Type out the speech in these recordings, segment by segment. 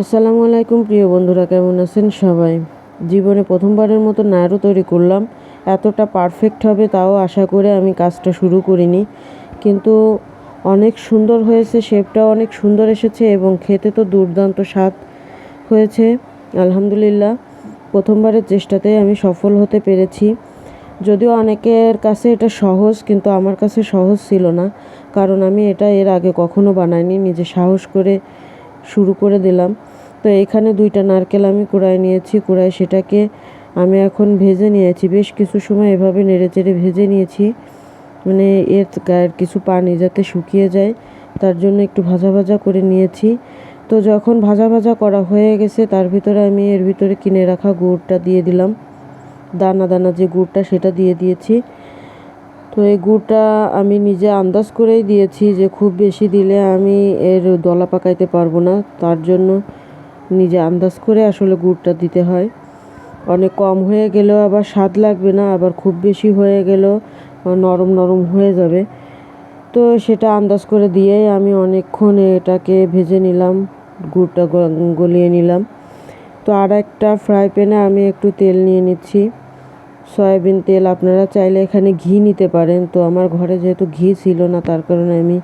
আসসালামু আলাইকুম, প্রিয় বন্ধুরা, কেমন আছেন সবাই? জীবনে প্রথমবারের মতো নাড়ু তৈরি করলাম। এতটা পারফেক্ট হবে তাও আশা করে আমি কাজটা শুরু করিনি। কিন্তু অনেক সুন্দর হয়েছে শেপটাও অনেক সুন্দর এসেছে এবং খেতে তো দুর্দান্ত স্বাদ হয়েছে। আলহামদুলিল্লাহ, প্রথমবারের চেষ্টাতেই আমি সফল হতে পেরেছি। যদিও অনেকের কাছে এটা সহজ, কিন্তু আমার কাছে সহজ ছিল না। কারণ আমি এটা এর আগে কখনো বানাইনি। নিজে সাহস করে শুরু করে দিলাম। তো এখানে দুইটা নারকেল আমি কুড়ায় নিয়েছি, কুড়ায় সেটাকে আমি এখন ভেজে নিয়েছি। বেশ কিছু সময় এভাবে নেড়ে চেড়ে ভেজে নিয়েছি। মানে এর গায়ের কিছু পানি যাতে শুকিয়ে যায়, তার জন্য একটু ভাজা ভাজা করে নিয়েছি। তো যখন ভাজা ভাজা করা হয়ে গেছে, তার ভিতরে আমি এর ভিতরে কিনে রাখা গুড়টা দিয়ে দিলাম। দানা দানা যে গুড়টা, সেটা দিয়ে দিয়েছি। তো এই গুড়টা আমি নিজে আন্দাজ করেই দিয়েছি যে খুব বেশি দিলে আমি এর দলা পাকাইতে পারব না। তার জন্য নিজে আন্দাজ করে আসলে গুড়টা দিতে হয়। অনেক কম হয়ে গেলেও আবার স্বাদ লাগবে না, আবার খুব বেশি হয়ে গেলেও নরম নরম হয়ে যাবে। তো সেটা আন্দাজ করে দিয়েই আমি অনেকক্ষণ এটাকে ভেজে নিলাম, গুড়টা গলিয়ে নিলাম। তো আর একটা ফ্রাই প্যানে আমি একটু তেল নিয়ে নিচ্ছি। সয়াবিন তেল আপনারা চাইলে এখানে ঘি নিতে পারেন। তো আমার ঘরে যেহেতু ঘি ছিল না, তার কারণে আমি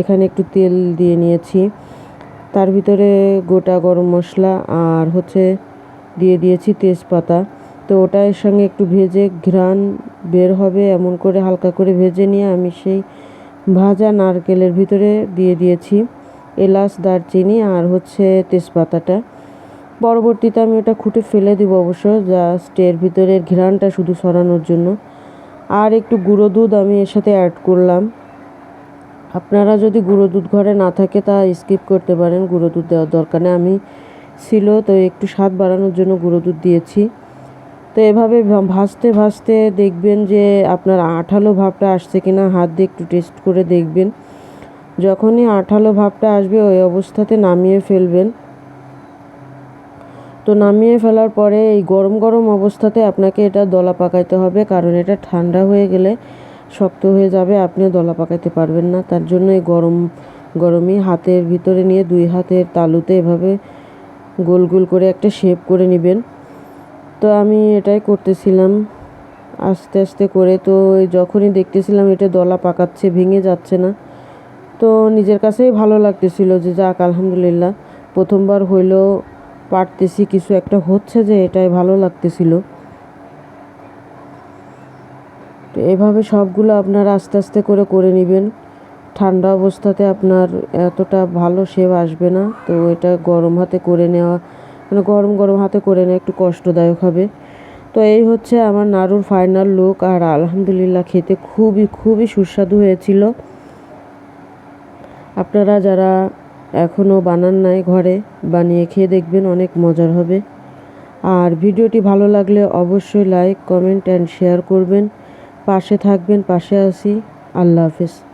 এখানে একটু তেল দিয়ে নিয়েছি। তার ভিতরে গোটা গরম মশলা আর হচ্ছে দিয়ে দিয়েছি তেজপাতা। তো ওটা এর সঙ্গে একটু ভেজে ঘ্রাণ বের হবে, এমন করে হালকা করে ভেজে নিয়ে আমি সেই ভাজা নারকেলের ভিতরে দিয়ে দিয়েছি। এলাচ, দারচিনি আর হচ্ছে তেজপাতাটা। পরবর্তীতে আমি ওটা খুঁটে ফেলে দিব অবশ্য জাস্ট এর ভিতরের ঘ্রাণটা শুধু সরানোর জন্য। আর একটু গুঁড়ো দুধ আমি এর সাথে অ্যাড করলাম। আপনারা যদি গুঁড়ো দুধ ঘরে না থাকে তা স্কিপ করতে পারেন, গুঁড়ো দুধ দেওয়ার দরকার নেই। আমি ছিল, তো একটু স্বাদ বাড়ানোর জন্য গুঁড়ো দুধ দিয়েছি। তো এভাবে ভাজতে ভাজতে দেখবেন যে আপনার আঠালো ভাবটা আসছে কিনা, হাত দিয়ে একটু টেস্ট করে দেখবেন। যখনই আঠালো ভাবটা আসবে ওই অবস্থাতে নামিয়ে ফেলবেন। তো নামিয়ে ফেলার পরে এই গরম গরম অবস্থাতে আপনাকে এটা দলা পাকাইতে হবে, কারণ এটা ঠান্ডা হয়ে গেলে শক্ত হয়ে যাবে, আপনিও দলা পাকাইতে পারবেন না। তার জন্য এই গরম গরমই হাতের ভিতরে নিয়ে দুই হাতের তালুতে এভাবে গোল গোল করে একটা শেপ করে নেবেন। তো আমি এটাই করতেছিলাম, আস্তে আস্তে করে। তো যখনই দেখতেছিলাম এটা দলা পাকাচ্ছে, ভেঙে যাচ্ছে না, তো নিজের কাছেই ভালো লাগতেছিল যে যাক, আলহামদুলিল্লাহ, প্রথমবার হইলেও পারতেছি, কিছু একটা হচ্ছে যে এটাই ভালো লাগতেছিল। তো এভাবে সবগুলো আপনারা আস্তে আস্তে করে করে নেবেন। ঠান্ডা অবস্থাতে আপনার এতটা ভালো শেপ আসবে না, তো এটা গরম হাতে করে নেওয়া মানে গরম গরম হাতে করে নেওয়া একটু কষ্টদায়ক হবে। তো এই হচ্ছে আমার নাড়ুর ফাইনাল লুক আর আলহামদুলিল্লাহ খেতে খুবই খুবই সুস্বাদু হয়েছিল। আপনারা যারা এখনও বানান নাই ঘরে। বানিয়ে খেয়ে দেখবেন অনেক মজার হবে। আর ভিডিওটি ভালো লাগলে অবশ্যই লাইক কমেন্ট অ্যান্ড শেয়ার করবেন। পাশে থাকবেন, পাশে আসি আল্লাহ হাফিজ।